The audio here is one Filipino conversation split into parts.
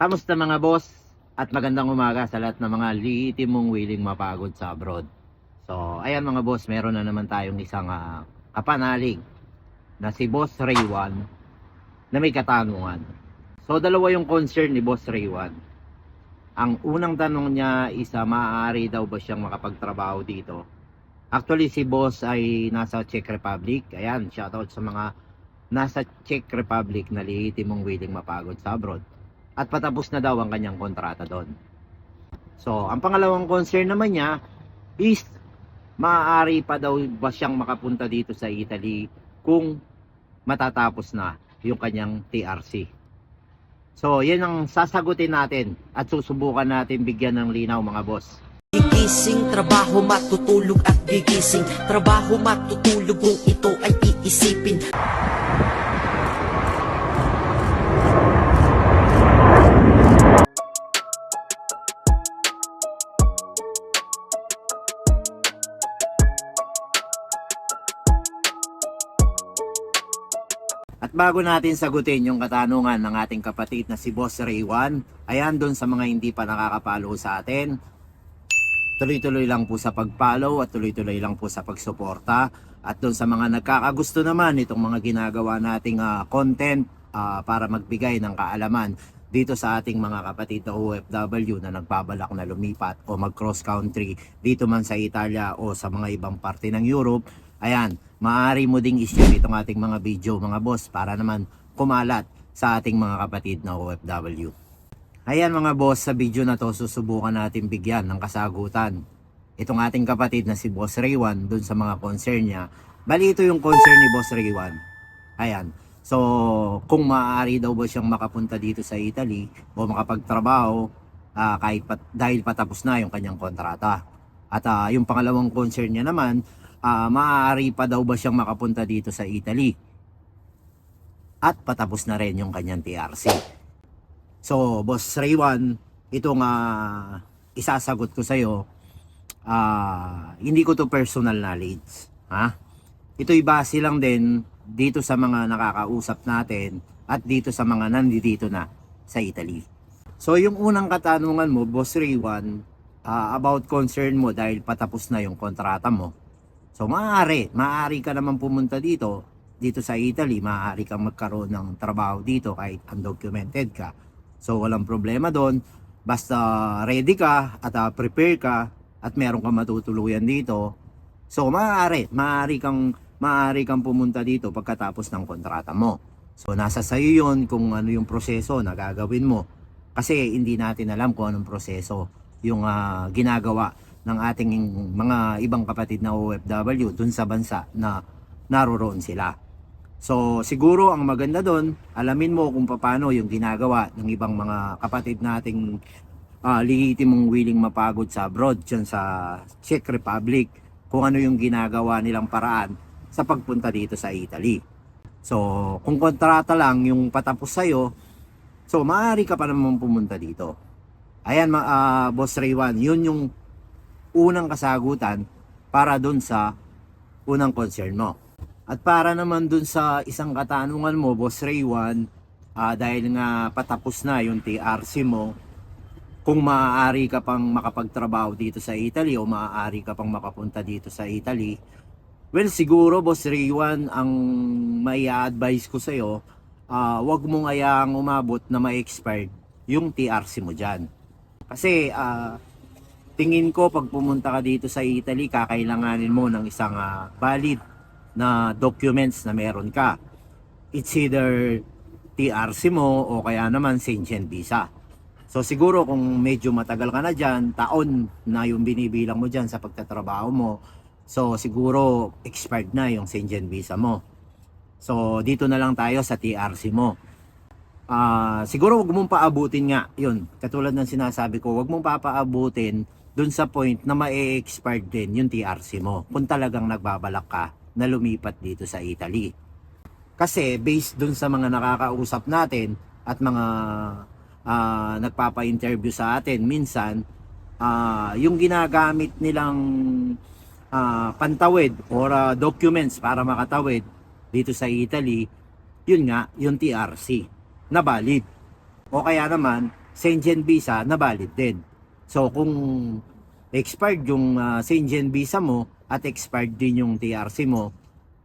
Kamusta mga boss? At magandang umaga sa lahat ng mga liitim mong willing mapagod sa abroad. So, ayan mga boss, meron na naman tayong isang ah, kapanalig na si Boss Raywan na may katanungan. So, dalawa yung concern ni Boss Raywan. Ang unang tanong niya is ah, maaari daw ba siyang makapagtrabaho dito? Actually, si Boss ay nasa Czech Republic. Ayan, shoutout sa mga nasa Czech Republic na liitim mong willing mapagod sa abroad at patapos na daw ang kanyang kontrata doon. So, ang pangalawang concern naman niya is maaari pa daw ba siyang makapunta dito sa Italy kung matatapos na yung kanyang TRC. So, yan ang sasagutin natin at susubukan natin bigyan ng linaw mga boss. Gigising, trabaho matutulog at gigising Trabaho matutulog kung ito ay iisipin At bago natin sagutin yung katanungan ng ating kapatid na si Boss Raywan, ayan doon sa mga hindi pa nakakapalo sa atin, tuloy-tuloy lang po sa pag-follow at tuloy-tuloy lang po sa pagsuporta. At doon sa mga nagkakagusto naman itong mga ginagawa nating ah, content ah, para magbigay ng kaalaman dito sa ating mga kapatid na OFW na nagbabalak na lumipat o mag-cross country dito man sa Italia o sa mga ibang parte ng Europe. Ayan, maaari mo ding i-share itong ating mga video mga boss para naman kumalat sa ating mga kapatid na OFW. Ayan mga boss, sa video na to susubukan natin bigyan ng kasagutan. Itong ating kapatid na si Boss Raywan dun sa mga concern niya. Bali ito yung concern ni Boss Raywan. Ayan. So, kung maaari daw ba siyang makapunta dito sa Italy o makapagtrabaho ah, kahit pat, dahil patapos na yung kanyang kontrata. At ah, yung pangalawang concern niya naman, ah, maaari pa daw ba siyang makapunta dito sa Italy at patapos na rin yung kanyang TRC. So, Boss Raywan, itong ah, isasagot ko sa'yo, ah, hindi ko to personal knowledge. Ha? Ito'y base lang din dito sa mga nakakausap natin at dito sa mga nandito na sa Italy. So, yung unang katanungan mo, Boss Raywan, ah, about concern mo dahil patapos na yung kontrata mo. So, maaari, maaari ka naman pumunta dito, dito sa Italy, maaari kang magkaroon ng trabaho dito kahit undocumented ka. So walang problema doon. Basta ready ka at ah, prepare ka at meron kang matutuluyan dito. So maaari, maaari kang maaari kang pumunta dito pagkatapos ng kontrata mo. So nasa sayo 'yon kung ano yung proseso na gagawin mo. Kasi hindi natin alam kung anong proseso yung ah, ginagawa ng ating mga ibang kapatid na OFW dun sa bansa na naroroon sila. So siguro ang maganda doon, alamin mo kung paano yung ginagawa ng ibang mga kapatid nating uh, lihitimong willing mapagod sa abroad dyan sa Czech Republic kung ano yung ginagawa nilang paraan sa pagpunta dito sa Italy. So kung kontrata lang yung patapos sa'yo, so maaari ka pa naman pumunta dito. Ayan ah, Boss Raywan, yun yung unang kasagutan para doon sa unang concern mo. At para naman dun sa isang katanungan mo, Boss Raywan, ah, dahil nga patapos na yung TRC mo, kung maaari ka pang makapagtrabaho dito sa Italy o maaari ka pang makapunta dito sa Italy, well siguro Boss Raywan, ang may advice ko sa'yo, ah, wag mong ayaang umabot na ma-expired yung TRC mo dyan. Kasi ah, tingin ko pag pumunta ka dito sa Italy, kakailanganin mo ng isang ah, valid na documents na meron ka. It's either TRC mo o kaya naman Schengen visa. So siguro kung medyo matagal ka na dyan, taon na yung binibilang mo dyan sa pagtatrabaho mo, so siguro expired na yung Schengen visa mo. So dito na lang tayo sa TRC mo. Ah, siguro wag mong paabutin nga, yun. Katulad ng sinasabi ko, wag mong papaabutin dun sa point na ma-expired din yung TRC mo. Kung talagang nagbabalak ka na lumipat dito sa Italy. Kasi based dun sa mga nakakausap natin at mga ah, nagpapa-interview sa atin, minsan ah, yung ginagamit nilang ah, pantawid or ah, documents para makatawid dito sa Italy, yun nga, yung TRC na valid. O kaya naman, Schengen visa na valid din. So kung expired yung uh, Schengen visa mo at expired din yung TRC mo,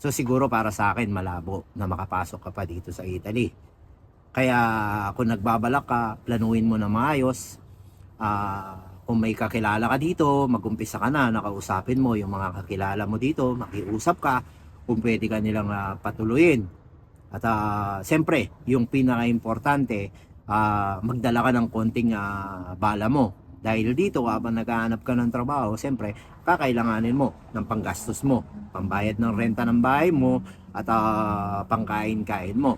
so siguro para sa akin malabo na makapasok ka pa dito sa Italy. Kaya kung nagbabalak ka, planuin mo na maayos. Ah, kung may kakilala ka dito, magumpisa ka na, nakausapin mo yung mga kakilala mo dito, makiusap ka kung pwede ka nilang ah, patuloyin. At ah, siyempre, yung pinaka-importante, ah, magdala ka ng konting ah, bala mo. Dahil dito, habang naghahanap ka ng trabaho, siyempre, kakailanganin mo ng panggastos mo, pambayad ng renta ng bahay mo, at ah, pangkain-kain mo.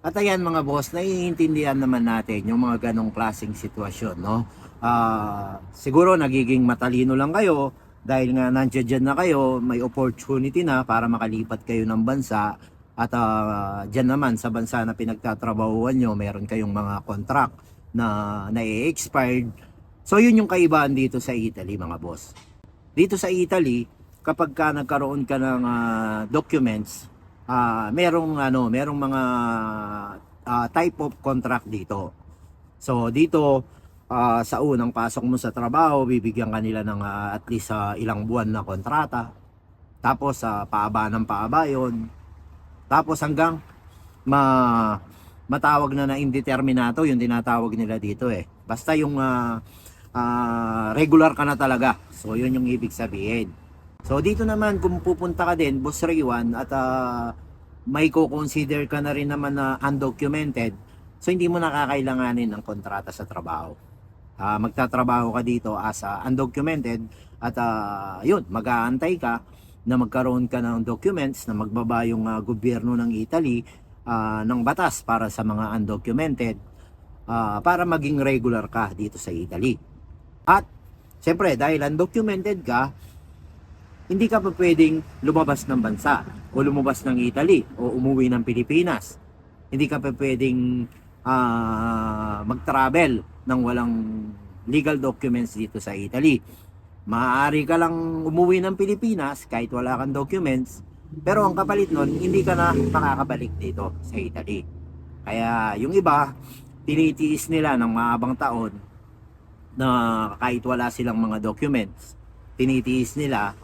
At ayan mga boss, naiintindihan naman natin yung mga ganong klaseng sitwasyon, no? Ah, siguro nagiging matalino lang kayo dahil nga nandiyan na kayo, may opportunity na para makalipat kayo ng bansa at ah, dyan naman sa bansa na pinagtatrabahuan nyo, meron kayong mga contract na na-expired. So yun yung kaibahan dito sa Italy mga boss. Dito sa Italy, kapag ka nagkaroon ka ng ah, documents, ah merong ano, merong mga ah, type of contract dito. So dito ah, sa unang pasok mo sa trabaho, bibigyan ka nila ng ah, at least ah, ilang buwan na kontrata. Tapos sa paaba ng paaba yun. Tapos hanggang ma matawag na na indeterminato yung tinatawag nila dito eh. Basta yung ah, ah, regular ka na talaga. So yun yung ibig sabihin. So dito naman kung pupunta ka din, Boss Raywan, at ah, may ko-consider ka na rin naman na undocumented, so hindi mo nakakailanganin ng kontrata sa trabaho. Ah, magtatrabaho ka dito as ah, undocumented at ah, yun, mag-aantay ka na magkaroon ka ng documents na magbaba yung ah, gobyerno ng Italy ah, ng batas para sa mga undocumented ah, para maging regular ka dito sa Italy. At Siyempre, dahil undocumented ka, hindi ka pa pwedeng lumabas ng bansa o lumabas ng Italy o umuwi ng Pilipinas. Hindi ka pa pwedeng ah, mag-travel ng walang legal documents dito sa Italy. Maaari ka lang umuwi ng Pilipinas kahit wala kang documents, pero ang kapalit nun, hindi ka na makakabalik dito sa Italy. Kaya yung iba, tinitiis nila ng maabang taon na kahit wala silang mga documents, tinitiis nila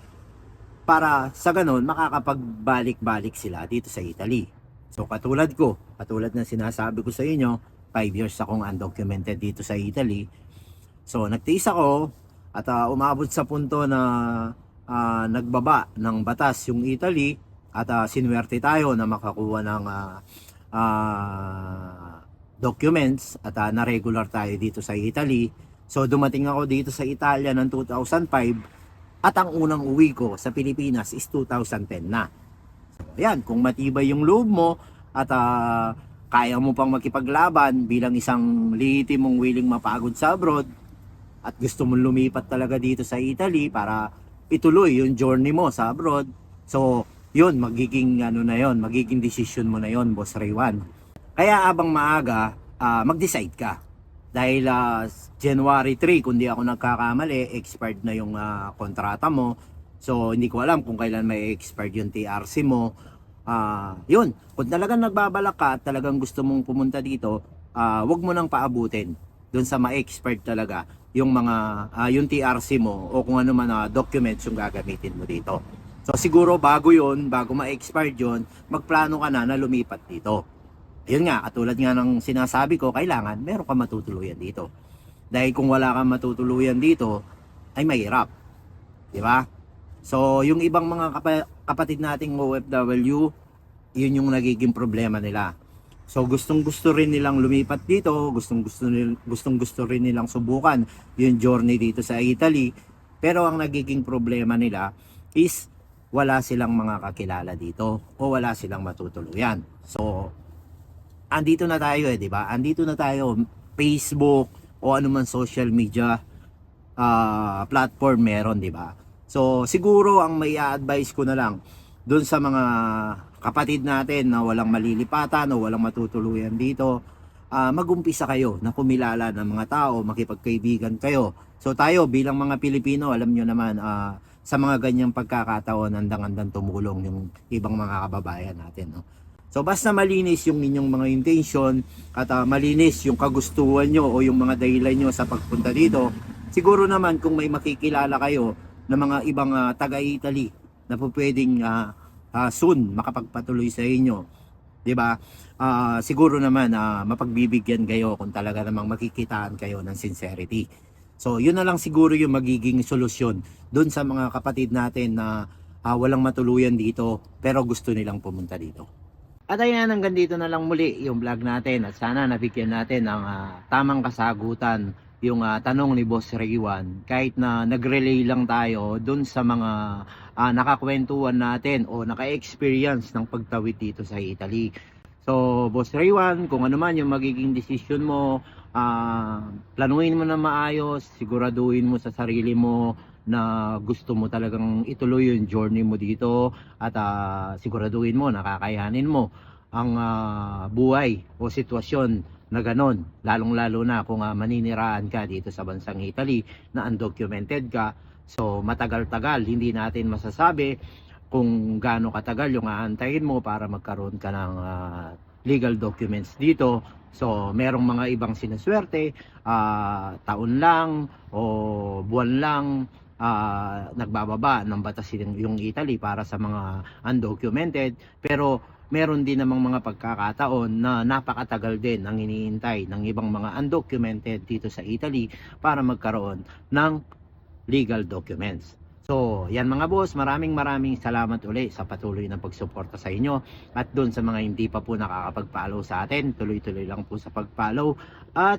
para sa ganun makakapagbalik-balik sila dito sa Italy. So katulad ko, katulad ng sinasabi ko sa inyo, 5 years akong undocumented dito sa Italy. So nagtiis ako at ah, umabot sa punto na ah, nagbaba ng batas yung Italy at ah, sinuwerte tayo na makakuha ng ah, ah, documents at ah, na-regular tayo dito sa Italy. So dumating ako dito sa Italia ng 2005 at ang unang uwi ko sa Pilipinas is 2010 na. So, ayan, kung matibay yung loob mo at ah, kaya mo pang makipaglaban bilang isang lihiti mong willing mapagod sa abroad at gusto mong lumipat talaga dito sa Italy para ituloy yung journey mo sa abroad. So, yun, magiging ano na yun, magiging decision mo na yun, Boss Raywan. Kaya abang maaga, ah, mag-decide ka. Dahil ah, January 3, kung di ako nagkakamali, expired na yung ah, kontrata mo. So, hindi ko alam kung kailan may expired yung TRC mo. Ah, yun, kung talagang nagbabalak ka at talagang gusto mong pumunta dito, ah, wag mo nang paabutin doon sa ma-expired talaga yung mga ah, yung TRC mo o kung ano man na documents yung gagamitin mo dito. So siguro bago yon, bago ma-expired yon, magplano ka na na lumipat dito. Ayun nga, katulad nga ng sinasabi ko, kailangan meron ka matutuluyan dito. Dahil kung wala kang matutuluyan dito, ay mahirap. Di ba? So, yung ibang mga kapa- kapatid nating OFW, yun yung nagiging problema nila. So, gustong gusto rin nilang lumipat dito, gustong gusto nil, gustong gusto rin nilang subukan yung journey dito sa Italy. Pero ang nagiging problema nila is wala silang mga kakilala dito o wala silang matutuluyan. So, andito na tayo eh, di ba? Andito na tayo, Facebook o anuman social media ah, platform meron, di ba? So, siguro ang may advice ko na lang doon sa mga kapatid natin na walang malilipatan o walang matutuluyan dito, ah, magumpisa kayo na kumilala ng mga tao, makipagkaibigan kayo. So tayo bilang mga Pilipino, alam nyo naman, ah, sa mga ganyang pagkakataon, handang-handang tumulong yung ibang mga kababayan natin. No? So basta malinis yung inyong mga intention at ah, malinis yung kagustuhan nyo o yung mga dahilan nyo sa pagpunta dito, siguro naman kung may makikilala kayo ng mga ibang ah, taga-Italy na po pwedeng ah, ah, soon makapagpatuloy sa inyo, 'di ba? Ah, siguro naman ah, mapagbibigyan kayo kung talaga namang makikitaan kayo ng sincerity. So, yun na lang siguro yung magiging solusyon doon sa mga kapatid natin na ah, walang matuluyan dito pero gusto nilang pumunta dito. At ayan, hanggang dito na lang muli yung vlog natin at sana nabigyan natin ng ah, tamang kasagutan yung ah, tanong ni Boss Raywan kahit na nag-relay lang tayo doon sa mga ah, nakakwentuhan natin o naka-experience ng pagtawid dito sa Italy. So, Boss Raywan, kung ano man yung magiging decision mo, ah, planuhin mo na maayos, siguraduhin mo sa sarili mo na gusto mo talagang ituloy yung journey mo dito at ah, siguraduhin mo, nakakayanin mo ang ah, buhay o sitwasyon na ganon, lalong-lalo na kung ah, maniniraan ka dito sa bansang Italy na undocumented ka. So, matagal-tagal, hindi natin masasabi kung gaano katagal yung aantayin mo para magkaroon ka ng ah, legal documents dito. So, merong mga ibang sinaswerte, ah, taon lang o buwan lang ah, nagbababa ng batas yung Italy para sa mga undocumented. Pero meron din namang mga pagkakataon na napakatagal din ang iniintay ng ibang mga undocumented dito sa Italy para magkaroon ng legal documents. So, yan mga boss, maraming maraming salamat uli sa patuloy na pagsuporta sa inyo at doon sa mga hindi pa po nakakapag-follow sa atin, tuloy-tuloy lang po sa pag-follow at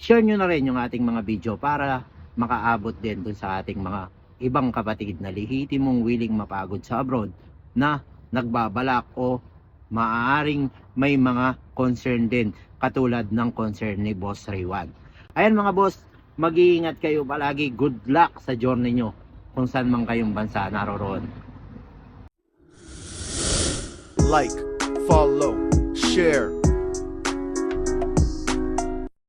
share nyo na rin yung ating mga video para makaabot din doon sa ating mga ibang kapatid na lihitimong willing mapagod sa abroad na nagbabalak o maaaring may mga concern din katulad ng concern ni Boss Raywan. Ayan mga boss, mag-iingat kayo palagi. Good luck sa journey nyo kung saan man kayong bansa naroroon. like, follow, share,